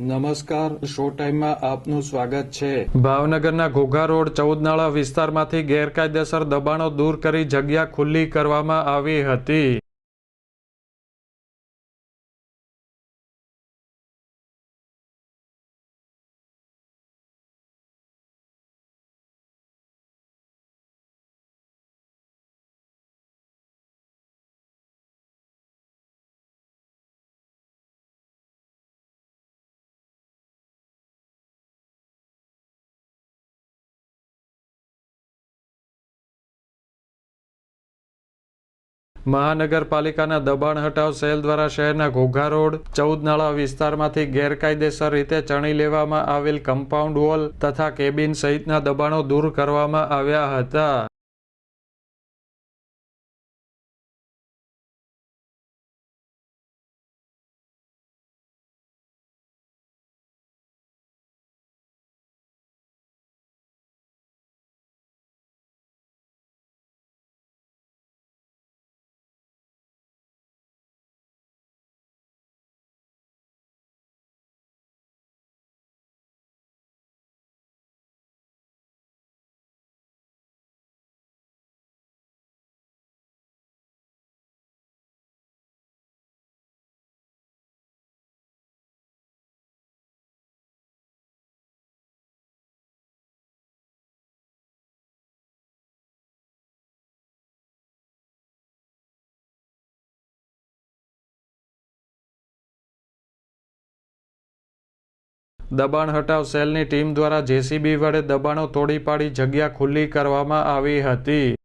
નમસ્કાર, શો ટાઈમમાં આપનું સ્વાગત છે. ભાવનગરના ઘોઘા રોડ ચૌદનાળા વિસ્તારમાંથી ગેરકાયદેસર દબાણો દૂર કરી જગ્યા ખુલ્લી કરવામાં આવી હતી. મહાનગરપાલિકાના દબાણ હટાવ સેલ દ્વારા શહેરના ઘોઘા રોડ ચૌદ નાળા વિસ્તારમાંથી ગેરકાયદેસર રીતે ચણી લેવામાં આવેલ કમ્પાઉન્ડ વોલ તથા કેબિન સહિતના દબાણો દૂર કરવામાં આવ્યા હતા. દબાણ હટાવ સેલની ટીમ દ્વારા જેસીબી વડે દબાણો તોડી પાડી જગ્યા ખુલ્લી કરવામાં આવી હતી.